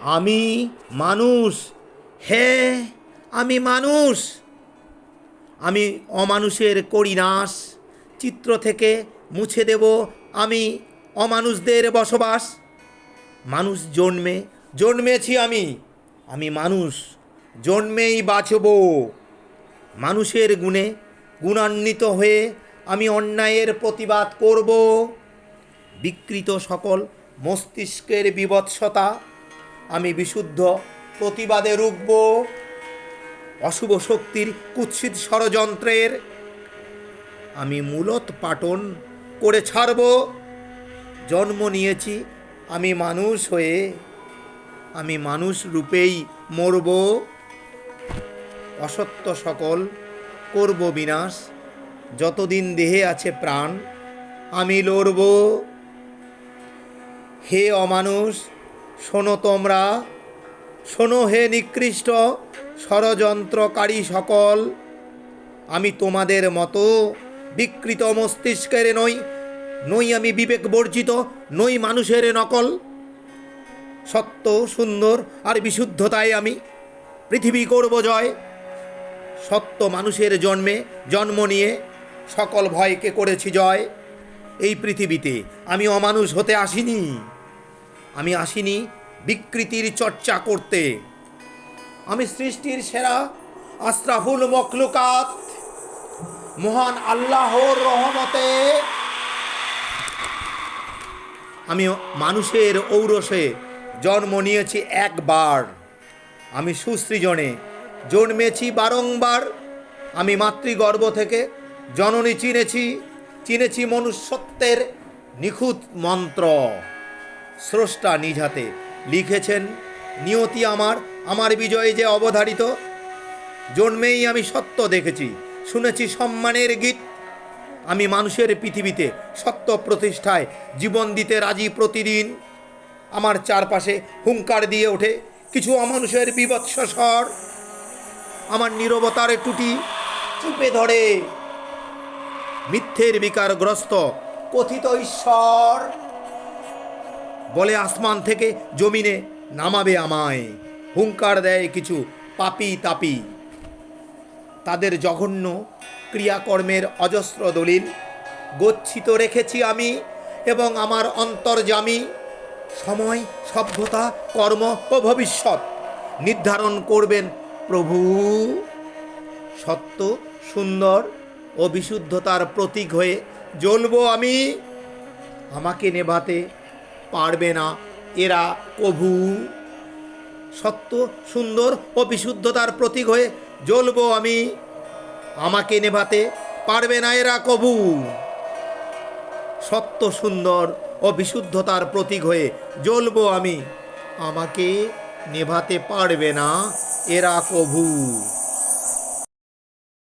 আমি মানুষ। হে, আমি মানুষ। আমি অমানুষের করি নাশ চিত্র থেকে মুছে দেব আমি অমানুষদের বসবাস। মানুষ জন্মে, জন্মেছি আমি। আমি মানুষ, জন্মেই বাঁচব। মানুষের গুণে গুণান্বিত হয়ে আমি অন্যায়ের প্রতিবাদ করব। বিকৃত সকল মস্তিষ্কের বিবৎসতা আমি বিশুদ্ধ প্রতিবাদে রুখব। অশুভ শক্তির কুৎসিত ষড়যন্ত্রের আমি মূলত পাটন করে ছাড়ব। জন্ম নিয়েছি আমি মানুষ হয়ে, আমি মানুষ রূপেই মরব। অসত্য সকল করব বিনাশ, যতদিন দেহে আছে প্রাণ, আমি লড়ব। হে অমানুষ শোনো তোমরা। শোনো হে নিকৃষ্ট ষড়যন্ত্রকারী সকল। আমি তোমাদের মতো বিকৃত মস্তিষ্কের নই নই আমি বিবেক বর্জিত, নই মানুষের নকল। সত্য, সুন্দর আর বিশুদ্ধতায় আমি। পৃথিবী করব জয়। সত্য মানুষের জন্মে জন্ম নিয়ে সকল ভয়কে করেছি জয়। এই পৃথিবীতে আমি অমানুষ হতে আসিনি। আমি আসিনি বিকৃতির চর্চা করতে। আমি সৃষ্টির সেরা আশরাফুল মখলুকাত, মহান আল্লাহর রহমতে। আমি মানুষের ঔরসে জন্ম নিয়েছি একবার। আমি সুসৃজনে জন্মেছি বারংবার। আমি মাতৃগর্ভ থেকে জননী চিনেছি চিনেছি মনুষ্যত্বের নিখুঁত মন্ত্র। স্রষ্টা নিজ হাতে লিখেছেন, নিয়তি আমার আমার বিজয়ে যে অবধারিত, জন্মেই আমি সত্য দেখেছি, শুনেছি সম্মানের গীত। আমি মানুষের পৃথিবীতে সত্য প্রতিষ্ঠায় জীবন দিতে রাজি প্রতিদিন। আমার চারপাশে হুঙ্কার দিয়ে ওঠে কিছু অমানুষের বিভৎস স্বর। আমার নীরবতার টুটি চুপে ধরে। মিথ্যের বিকারগ্রস্ত কথিত ঈশ্বর বলে আসমান থেকে জমিনে নামাবে আমায়। হুঙ্কার দেয় কিছু পাপি তাপি। তাদের জঘন্য ক্রিয়াকর্মের অজস্র দলিল গচ্ছিত রেখেছি আমি এবং আমার অন্তর্জামী সময়, সভ্যতা, কর্ম ও ভবিষ্যৎ নির্ধারণ করবেন প্রভু। সত্য, সুন্দর ও বিশুদ্ধতার প্রতীক হয়ে জ্বলব আমি। আমাকে নেভাতে পারবে না। এরা কভু। সত্য, সুন্দর ও বিশুদ্ধতার প্রতীক হয়ে জ্বলব আমি। আমাকে নেভাতে পারবে না এরা কভু। সত্য, সুন্দর ও বিশুদ্ধতার প্রতীক হয়ে জ্বলব আমি। আমাকে নেভাতে পারবে না এরা কভু।